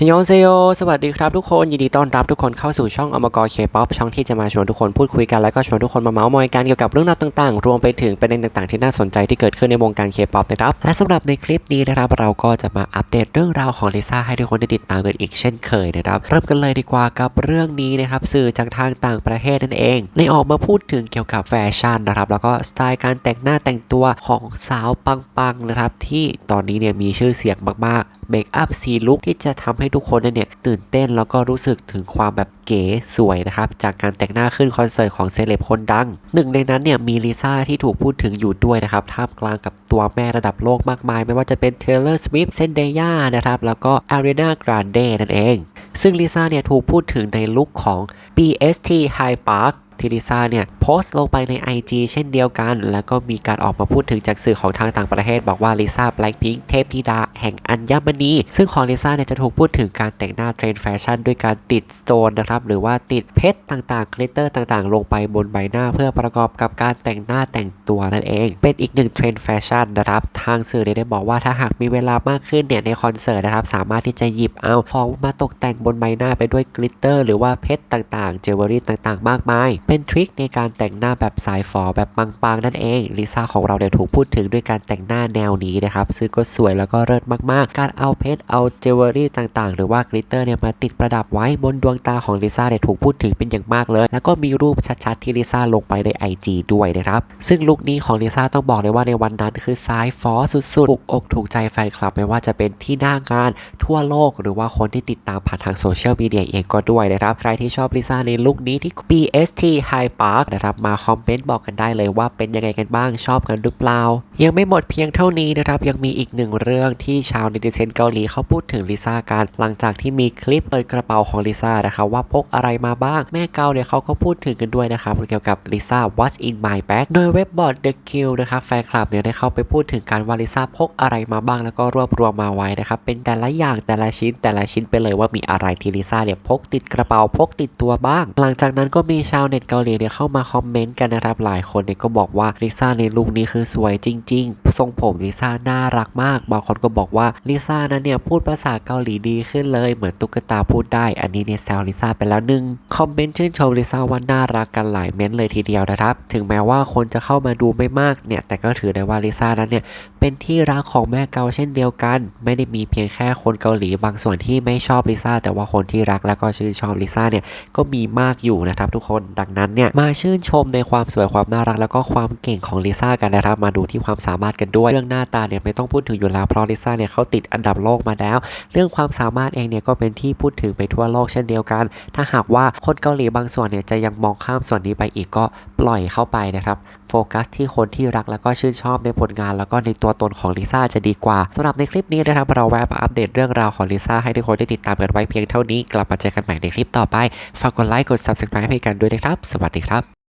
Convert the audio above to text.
ฮยอนเซโยสวัสดีครับทุกคน ยินดีต้อนรับทุกคนเข้าสู่ช่องอมกรเคป๊อปช่องที่จะมาชวนทุกคนพูดคุยกัน แล้วก็ชวนทุกคนมาเมาส์มอยกันเกี่ยวกับเรื่องราวต่างๆ รวมไปถึงประเด็นต่างๆ ที่น่าสนใจที่เกิดขึ้นในวงการเคป๊อปนะครับ และสำหรับในคลิปนี้นะครับ เราก็จะมาอัปเดตเรื่องราวของลิซ่าให้ทุกคนได้ติดตามกันอีกเช่นเคยนะครับ เริ่มกันเลยดีกว่ากับเรื่องนี้นะครับ สื่อจากทางต่างประเทศนั่นเองได้ออกมาพูดถึงเกี่ยวกับแฟชั่นนะครับ แล้วก็สไตล์การแต่งหน้าแต่งตัวของสาวปังๆนะครับที่ตอนนี้เนี่ยมีชื่อเสียงมากๆเมคอัพซีลุคที่จะทำให้ทุกคนเนี่ยตื่นเต้นแล้วก็รู้สึกถึงความแบบเก๋สวยนะครับจากการแต่งหน้าขึ้นคอนเสิร์ตของเซเลบคนดัง หนึ่งในนั้นเนี่ยมีลิซ่าที่ถูกพูดถึงอยู่ด้วยนะครับท่ามกลางกับตัวแม่ระดับโลกมากมาย ไม่ว่าจะเป็นเทเลอร์สวิฟต์เซนเดย่านะครับแล้วก็อารีนากรานเดนั่นเอง ซึ่งลิซ่าเนี่ยถูกพูดถึงในลุคของ BST High Park ที่ลิซ่าเนี่ย สต์ลงไปใน IG เช่นเดียวกัน แล้วก็มีการออกมาพูดถึงจากสื่อของทางต่างประเทศ บอกว่าลิซ่าแบล็คพิงค์เทพธิดาแห่งอัญมณี ซึ่งของลิซ่าเนี่ยจะถูกพูดถึงการแต่งหน้าเทรนด์แฟชั่นด้วยการติดสโตนนะครับ หรือว่าติดเพชรต่างๆคลิตเตอร์ต่างๆ ลงไปบนใบหน้าเพื่อประกอบกับการแต่งหน้าแต่งตัวนั่นเอง เป็นอีกหนึ่งเทรนด์แฟชั่นนะครับ ทางสื่อเนี่ยได้บอกว่าถ้าหากมีเวลามากขึ้นเนี่ยในคอนเสิร์ตนะครับสามารถที่จะหยิบเอาของมาตกแต่งบนใบหน้าไปด้วยกลิตเตอร์ หรือว่าเพชรต่างๆ เจวเวอรี่ต่างๆ มากมาย เป็นทริคในการแต่งหน้าแบบสายฝอแบบปังๆนั่นเองลิซ่าของเราเนี่ยถูกพูดถึงด้วยการแต่งหน้าแนวนี้นะครับซึ่งก็สวยแล้วก็เลิศมากๆ การเอาเพชรเอาเจวเวอรี่ต่างๆ หรือว่ากลิตเตอร์เนี่ยมาติดประดับไว้บนดวงตาของลิซ่าเนี่ยถูกพูดถึงเป็นอย่างมากเลย แล้วก็มีรูปชัดๆที่ลิซ่าลงไปใน IG ด้วยนะครับซึ่งลุคนี้ของลิซ่าต้องบอกเลยว่าในวันนั้นคือสายฝอสุดๆถูกอกถูกใจแฟนคลับไม่ว่าจะเป็นที่หน้างานทั่วโลก หรือว่าคนที่ติดตามผ่านทางโซเชียลมีเดียเองก็ด้วยนะครับใครที่ชอบลิซ่าในลุคนี้ที่ BST High Park นะครับมาคอมเมนต์บอกกันได้เลยว่าเป็นยังไงกันบ้างชอบกันหรือเปล่า ยังไม่หมดเพียงเท่านี้นะครับ ยังมีอีกหนึ่งเรื่องที่ชาวเนติเซนเกาหลีเขาพูดถึงลิซ่ากัน หลังจากที่มีคลิปเปิดกระเป๋าของลิซ่านะครับว่าพกอะไรมาบ้าง แม่เกาเนี่ยเขาก็พูดถึงกันด้วยนะครับเกี่ยวกับลิซ่า What's in my bag โดยเว็บบอร์ด The Q นะครับแฟนคลับเนี่ยได้เข้าไปพูดถึงการว่าลิซ่าพกอะไรมาบ้างแล้วก็รวบรวมมาไว้นะครับเป็นแต่ละอย่างแต่ละชิ้นแต่ละชิ้นไปเลยว่ามีอะไรที่ลิซ่าเนี่ยพกติดกระเป๋าพกติดตัวบ้าง หลังจากนั้นก็มีชาวเน็ตเกาหลีเนี่ยเข้ามาคอมเมนต์กันนะครับหลายคนเนี่ยก็บอกว่าลิซ่าในลุคนี้คือสวยจริง ๆ ทรงผมลิซ่าน่ารักมาก บางคนก็บอกว่าลิซ่านั้นเนี่ยพูดภาษาเกาหลีดีขึ้นเลยเหมือนตุ๊กตาพูดได้ อันนี้เนี่ยแซวลิซ่าไปแล้วหนึ่งคอมเมนต์ชื่นชมลิซ่าว่าน่ารักกันหลายเม้นเลยทีเดียวนะครับ ถึงแม้ว่าคนจะเข้ามาดูไม่มากเนี่ยแต่ก็ถือได้ว่าลิซ่านั้นเนี่ยเป็นที่รักของแม่เกาเช่นเดียวกัน ไม่ได้มีเพียงแค่คนเกาหลีบางส่วนที่ไม่ชอบลิซ่าแต่ว่าคนที่รักแล้วก็ชื่นชอบลิซ่าเนี่ยก็มีมากอยู่นะครับทุกคนดังนั้นเนี่ยมาชื่นชมในความสวยความน่ารัก แล้วก็ความเก่งของลิซ่ากันนะครับ มาดูที่ความสามารถกันด้วย เรื่องหน้าตาเนี่ยไม่ต้องพูดถึงอยู่แล้วเพราะลิซ่าเนี่ยเขาติดอันดับโลกมาแล้ว เรื่องความสามารถเองเนี่ยก็เป็นที่พูดถึงไปทั่วโลกเช่นเดียวกัน ถ้าหากว่าคนเกาหลีบางส่วนเนี่ยจะยังมองข้ามส่วนนี้ไปอีกก็ปล่อยเข้าไปนะครับโฟกัสที่คนที่รักแล้วก็ชื่นชอบในผลงาน แล้วก็ในตัวตนของลิซ่าจะดีกว่าสำหรับในคลิปนี้นะครับเราแวะมาอัปเดตเรื่องราวของลิซ่าให้ทุกคนได้ติดตามกันไว้เพียงเท่านี้กลับมาเจอกันใหม่ในคลิปต่อไปฝากกดไลค์กด subscribe ให้กันด้วยนะครับ สวัสดีครับ